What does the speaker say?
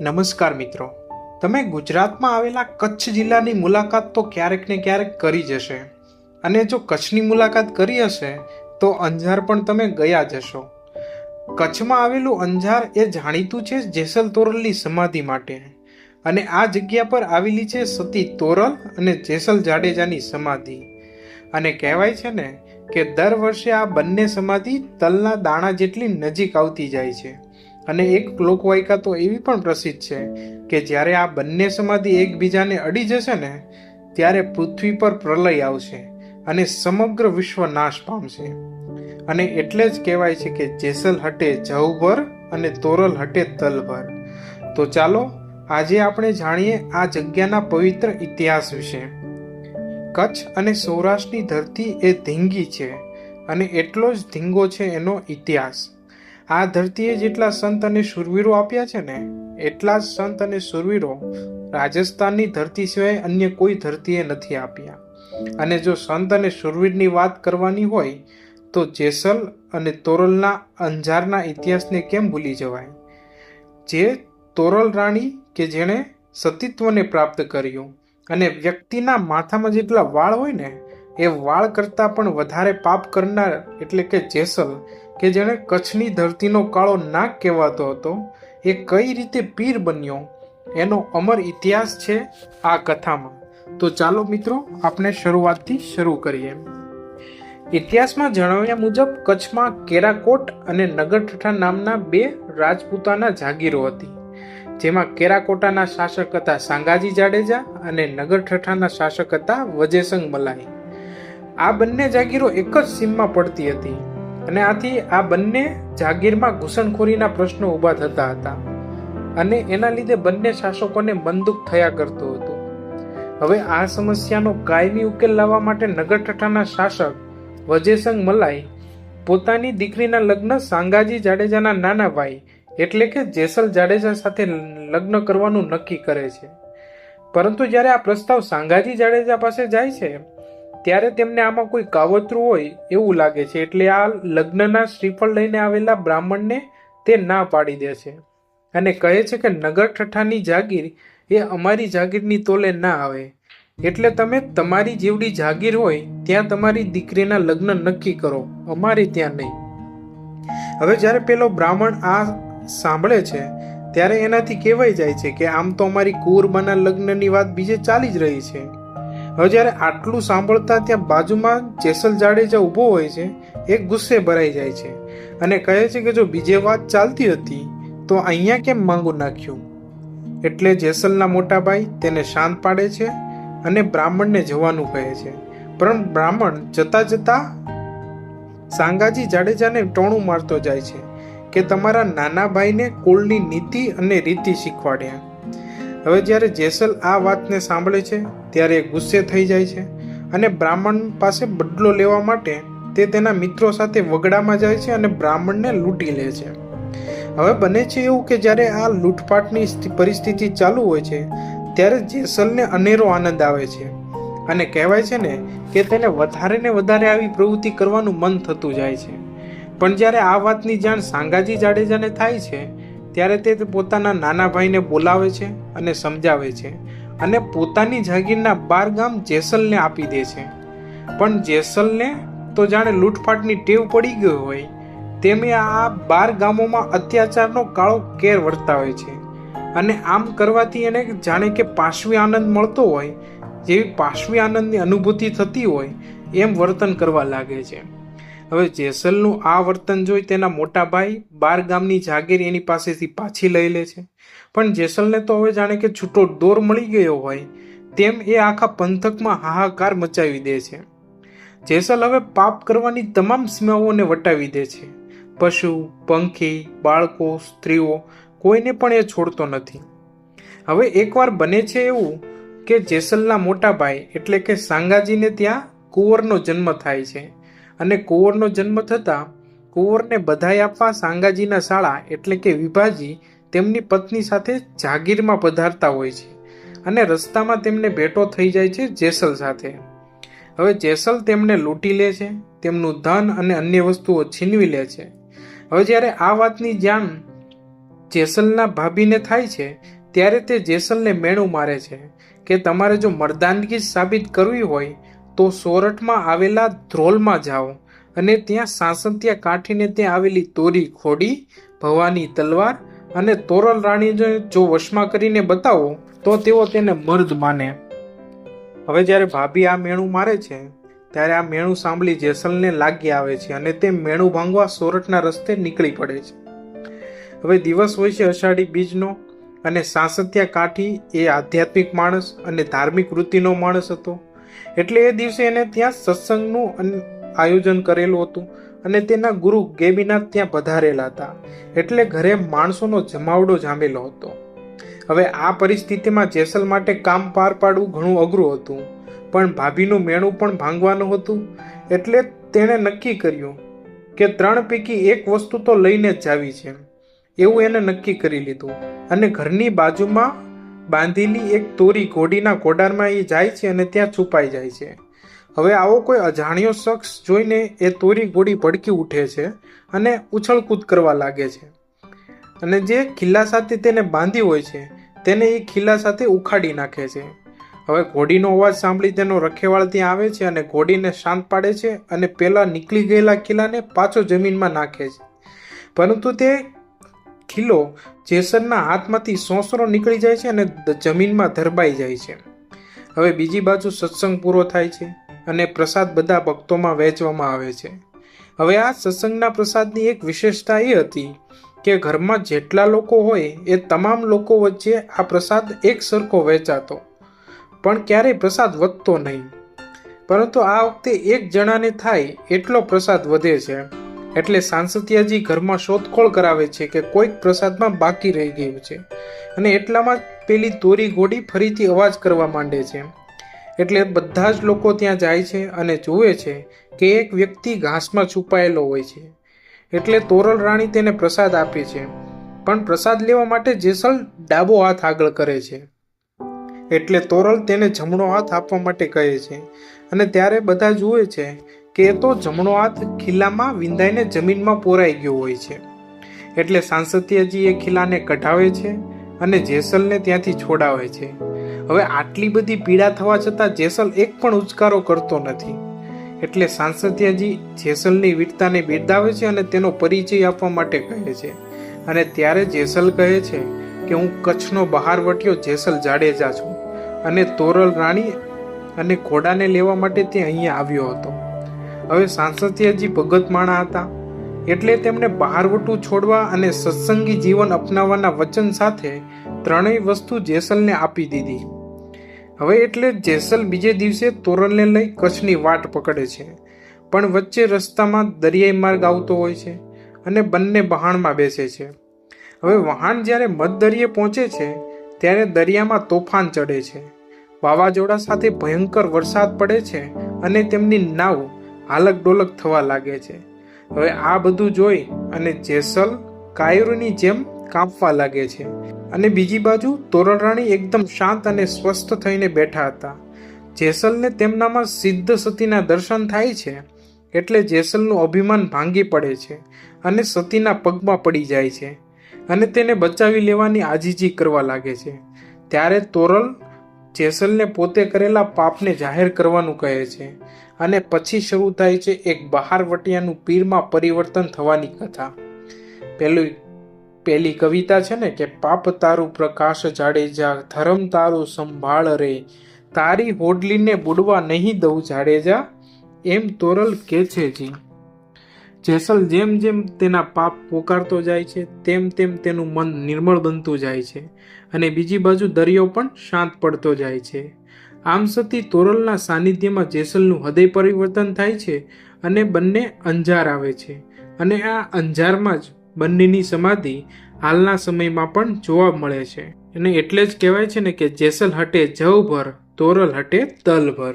નમસ્કાર મિત્રો. તમે ગુજરાતમાં આવેલા કચ્છ જિલ્લાની મુલાકાત તો ક્યારેક ને ક્યારેક કરી જશે અને જો કચ્છની મુલાકાત કરી હશે, તો અંજાર પણ તમે ગયા જશો કચ્છમાં આવેલું અંજાર એ જાણીતું છે જેસલ તોરલની સમાધિ માટે. અને આ જગ્યા પર આવેલી છે સતી તોરલ અને જેસલ જાડેજાની સમાધિ. અને કહેવાય છે ને કે દર વર્ષે આ બંને સમાધિ તલના દાણા જેટલી નજીક આવતી જાય છે. અને એક લોકવાયકા તો એવી પણ પ્રસિદ્ધ છે કે જ્યારે આ બંને સમાધિ એકબીજાને અડી જશે ને, ત્યારે પૃથ્વી પર પ્રલય આવશે અને સમગ્ર વિશ્વ નાશ પામશે. અને એટલે જ કહેવાય છે કે જેસલ હટે જવભર અને તોરલ હટે તલભર. તો ચાલો, આજે આપણે જાણીએ આ જગ્યાના પવિત્ર ઇતિહાસ વિશે. કચ્છ અને સૌરાષ્ટ્રની ધરતી એ ધીંગી છે અને એટલો જ ધીંગો છે એનો ઇતિહાસ. આ ધરતીએ જેટલા સંત અને સુરવીરો આપ્યા છે ને, એટલા જ સંત અને સુરવીરો રાજસ્થાનની ધરતી સિવાય અન્ય કોઈ ધરતીએ નથી આપ્યા. અને જો સંત અને સુરવીરની વાત કરવાની હોય, તો જેસલ અને તોરલના અંજારના ઇતિહાસને કેમ ભૂલી જવાય? જે તોરલ રાણી કે જેણે સતીત્વને પ્રાપ્ત કર્યું અને વ્યક્તિના માથામાં જેટલા વાળ હોય ને, એ વાળ કરતાં પણ વધારે પાપ કરનાર એટલે કે જેસલ કે જેણે કચ્છની ધરતીનો કાળો નાક કહેવાતો હતો, એ કઈ રીતે પીર બન્યો, એનો અમર ઇતિહાસ છે આ કથામાં. તો ચાલો મિત્રો, આપણે શરૂઆતથી શરૂ કરીએ. ઇતિહાસમાં જણાવ્યા મુજબ, કચ્છમાં કેરાકોટ અને નગરઠઠા નામના બે રાજપૂતાના જાગીરો હતી, જેમાં કેરાકોટાના શાસક હતા સાંગાજી જાડેજા અને નગરઠઠાના શાસક હતા વજેસંગ મલાઈ. આ બંને જાગીરો એક જ સીમમાં પડતી હતી. અને આથી આ બંને જાગીરમાં ઘૂસણખોરીના પ્રશ્નો ઊભા થતા હતા અને એના લીધે બંને શાસકોને બંદૂક થયા કરતું હતું. હવે આ સમસ્યાનો કાયમી ઉકેલ લાવવા માટે નગરઠઠાના શાસક વજેસંગ મલાઈ પોતાની દીકરીના લગ્ન સાંગાજી જાડેજાના નાના ભાઈ એટલે કે જેસલ જાડેજા સાથે લગ્ન કરવાનું નક્કી કરે છે. પરંતુ જ્યારે આ પ્રસ્તાવ સાંગાજી જાડેજા પાસે જાય છે ત્યારે તેમને આમાં કોઈ કાવતરું હોય એવું લાગે છે, એટલે આ લગ્નના શ્રીફળ લઈને આવેલા બ્રાહ્મણને તે ના પાડી દે છે. અને કહે છે કે નગર ઠઠ્ઠાની જાગીર એ અમારી જાગીરની તોલે ના આવે. એટલે તમે તમારી જેવડી જાગીર હોય, ત્યાં તમારી દીકરીના લગ્ન નક્કી કરો. અમારે ત્યાં નહીં. હવે જ્યારે પેલો બ્રાહ્મણ આ સાંભળે છે, ત્યારે એનાથી કહેવાય જાય છે કે આમ તો અમારી કુરબાના લગ્નની વાત બીજે ચાલી જ રહી છે. હવે જ્યારે આટલું સાંભળતા ત્યાં બાજુમાં જેસલ જાડેજા ઊભો હોય છે એ ગુસ્સે ભરાઈ જાય છે અને કહે છે કે જો બીજે વાત ચાલતી હતી, તો અહીંયા કેમ માંગુ નાખ્યું? એટલે જેસલના મોટા ભાઈ તેને શાંત પાડે છે અને બ્રાહ્મણને જવાનું કહે છે. પણ બ્રાહ્મણ જતા જતા સાંગાજી જાડેજાને ટોણું મારતો જાય છે કે તમારા નાના ભાઈને કુળની નીતિ અને રીતિ શીખવાડ્યા. હવે જ્યારે જેસલ આ વાતને સાંભળે છે, ત્યારે ગુસ્સે થઈ જાય છે અને બ્રાહ્મણ પાસે બદલો લેવા માટે તે તેના મિત્રો સાથે વગડામાં જાય છે અને બ્રાહ્મણને લૂંટી લે છે. હવે બને છે એવું કે જ્યારે આ લૂંટફાટની પરિસ્થિતિ ચાલુ હોય છે, ત્યારે જેસલને અનેરો આનંદ આવે છે અને કહેવાય છે ને કે તેને વધારે ને વધારે આવી પ્રવૃત્તિ કરવાનું મન થતું જાય છે. પણ જ્યારે આ વાતની જાણ સાંગાજી જાડેજાને થાય છે ત્યારે તે પોતાના નાના ભાઈને બોલાવે છે અને સમજાવે છે અને પોતાની જાગીરના બાર ગામ જેસલને આપી દે છે. પણ જેસલને તો જાણે લૂંટફાટની ટેવ પડી ગઈ હોય. તેમ આ બાર ગામોમાં અત્યાચારનો કાળો કેર વર્તાવે છે અને આમ કરવાથી એને જાણે કે પાશવી આનંદ મળતો હોય, જેવી પાશવી આનંદની અનુભૂતિ થતી હોય, એમ વર્તન કરવા લાગે છે. હવે જેસલનું આ વર્તન જોઈ તેના મોટા ભાઈ બાર ગામની જાગીર એની પાસેથી પાછી લઈ લે છે. પણ જેસલને તો હવે જાણે કે છૂટો દોર મળી ગયો હોય તેમ એ આખા પંથકમાં હાહાકાર મચાવી દે છે. જેસલ હવે પાપ કરવાની તમામ સીમાઓને વટાવી દે છે. પશુ, પંખી, બાળકો, સ્ત્રીઓ કોઈને પણ એ છોડતો નથી. હવે એકવાર બને છે એવું કે જેસલના મોટા ભાઈ એટલે કે સાંગાજીને ત્યાં કુંવરનો જન્મ થાય છે. અને કુંવરનો જન્મ થતાં કુંવરને બધાઈ આપવા સાંગાજીના શાળા એટલે કે વિભાજી તેમની પત્ની સાથે જાગીરમાં પધારતા હોય છે અને રસ્તામાં તેમને ભેટો થઈ જાય છે જેસલ સાથે. હવે જેસલ તેમને લૂંટી લે છે, તેમનું ધન અને અન્ય વસ્તુઓ છીનવી લે છે. હવે જ્યારે આ વાતની જાણ જેસલના ભાભીને થાય છે, ત્યારે તે જેસલને મેણું મારે છે કે તમારે જો મર્દાનગી સાબિત કરવી હોય તો સોરઠમાં આવેલા ધ્રોલમાં જાઓ અને ત્યાં સાંસંતિયા કાઠીને ત્યાં આવેલી તોરી ખોડી, ભવાની તલવાર અને તોરલ રાણીને જો વશમાં કરીને બતાવો, તો તેઓ તેને મર્દ માને. હવે જ્યારે ભાભી આ મેણું મારે છે, ત્યારે આ મેણું સાંભળી જેસલને લાગી આવે છે અને તે મેણું ભાંગવા સોરઠના રસ્તે નીકળી પડે છે. હવે દિવસ હોય છે અષાઢી બીજનો અને સાંસત્યા કાઠી એ આધ્યાત્મિક માણસ અને ધાર્મિક વૃત્તિનો માણસ હતો. એટલે એ દિવસે એને ત્યાં સત્સંગનું આયોજન કરેલું હતું અને તેના ગુરુ ગેબીનાથ ત્યાં પધારેલા હતા. એટલે ઘરે માણસોનો જમાવડો જામેલો હતો. હવે આ પરિસ્થિતિમાં જેસલ માટે કામ પાર પાડવું ઘણું અઘરું હતું. પણ ભાભીનું મેણું પણ ભાંગવાનું હતું. એટલે તેણે નક્કી કર્યું કે ત્રણ પૈકી એક વસ્તુ તો લઈને જ જાવી છે. એવું એને નક્કી કરી લીધું અને ઘરની બાજુમાં બાંધેલી એક તોરી ઘોડીના કોડારમાં એ જાય છે અને ત્યાં છુપાઈ જાય છે. હવે આવો કોઈ અજાણ્યો શખ્સ જોઈને એ તોરી ઘોડી ભડકી ઉઠે છે અને ઉછળકૂદ કરવા લાગે છે. અને જે ખિલ્લા સાથે તેને બાંધી હોય છે, તેને એ ખિલ્લા સાથે ઉખાડી નાખે છે. હવે ઘોડીનો અવાજ સાંભળી તેનો રખેવાળ ત્યાં આવે છે અને ઘોડીને શાંત પાડે છે અને પેલા નીકળી ગયેલા કિલ્લાને પાછો જમીનમાં નાખે છે. પરંતુ તે ખીલો જેસનના હાથમાંથી સોંસરો નીકળી જાય છે અને જમીનમાં ધરબાઈ જાય છે. હવે બીજી બાજુ સત્સંગ પૂરો થાય છે અને પ્રસાદ બધા ભક્તોમાં વહેંચવામાં આવે છે. હવે આ સત્સંગના પ્રસાદની એક વિશેષતા એ હતી કે ઘરમાં જેટલા લોકો હોય એ તમામ લોકો વચ્ચે આ પ્રસાદ એક સરખો વહેંચાતો. પણ ક્યારેય પ્રસાદ વધતો નહીં. પરંતુ આ વખતે એક જણાને થાય એટલો પ્રસાદ વધે છે. એટલે સાંસતિયાજી ઘરમાં શોધખોળ કરાવે છે કે કોઈક પ્રસાદમાં બાકી રહી ગયું છે. અને એટલામાં પેલી તોરી ઘોડી ફરીથી અવાજ કરવા માંડે છે. એટલે બધા જ લોકો ત્યાં જાય છે અને જુએ છે કે એક વ્યક્તિ ઘાસમાં છુપાયેલો હોય છે. એટલે તોરલ રાણી તેને પ્રસાદ આપે છે. પણ પ્રસાદ લેવા માટે જેસલ ડાબો હાથ આગળ કરે છે. એટલે તોરલ તેને જમણો હાથ આપવા માટે કહે છે. અને ત્યારે બધા જુએ છે કે તો જમણો હાથ ખીલામાં વિંધાઈને જમીનમાં પોરાઈ ગયો હોય છે. એટલે સાંસતિયાજી એ ખીલાને કઢાવે છે અને જેસલને ત્યાંથી છોડાવે છે. હવે આટલી બધી પીડા થવા છતાં જેસલ એક પણ ઉચકારો કરતો નથી. એટલે સાંસતિયાજી જેસલની વીરતાને બિરદાવે છે અને તેનો પરિચય આપવા માટે કહે છે. અને ત્યારે જેસલ કહે છે કે, હું કચ્છનો બહાર વટ્યો જેસલ જાડેજા છું. અને તોરલ રાણી અને ઘોડાને લેવા માટે તે અહીંયા આવ્યો હતો. હવે સાંસતિયાજી ભગત માણા હતા. એટલે તેમણે બહારવટું છોડવા અને સત્સંગી જીવન અપનાવવાના વચન સાથે ત્રણેય વસ્તુ જેસલને આપી દીધી. હવે એટલે જેસલ બીજે દિવસે તોરણને લઈ કચ્છની વાટ પકડે છે. પણ વચ્ચે રસ્તામાં દરિયાઈ માર્ગ આવતો હોય છે અને બંને વહાણમાં બેસે છે. હવે વહાણ જ્યારે મધદરિયે પહોંચે છે, ત્યારે દરિયામાં તોફાન ચડે છે. વાવાઝોડા સાથે ભયંકર વરસાદ પડે છે અને તેમની નાવ હાલક ડોલક થવા લાગે છે. હવે આ બધું જોઈ અને જેસલ કાયરોની જેમ કાંપવા લાગે છે. અને બીજી બાજુ તોરલ રાણી એકદમ શાંત અને સ્વસ્થ થઈને બેઠા હતા. જેસલને તેમનામાં સિદ્ધ સતીના દર્શન થાય છે એટલે જેસલનું અભિમાન ભાંગી પડે છે અને સતીના પગમાં પડી જાય છે અને તેને બચાવી લેવાની આજીજી કરવા લાગે છે. ત્યારે તોરલ જેસલને પોતે કરેલા પાપને જાહેર કરવાનું કહે છે અને પછી શરૂ થાય છે એક બહારવટિયાનું પીરમાં પરિવર્તન થવાની કથા. પહેલું પેલી કવિતા છે ને કે, પાપ તારું પ્રકાશ જાડેજા, ધર્મ તારું સંભાળ રે. તારી હોડલીને બુડવા નહીં દઉં જાડેજા, એમ તોરલ કે છે જી. જેસલ જેમ જેમ તેના પાપ પોકારતો જાય છે, તેમ તેમ તેનું મન નિર્મળ બનતું જાય છે. અને બીજી બાજુ દરિયો પણ શાંત પડતો જાય છે. આમ સતી તોરલના સાનિધ્યમાં જેસલનું હૃદય પરિવર્તન થાય છે અને બંને અંજાર આવે છે. અને આ અંજારમાં જ બંનેની સમાધિ હાલના સમયમાં પણ જોવા મળે છે. અને એટલે જ કહેવાય છે ને કે જેસલ હટે જવ તોરલ હટે તલ ભર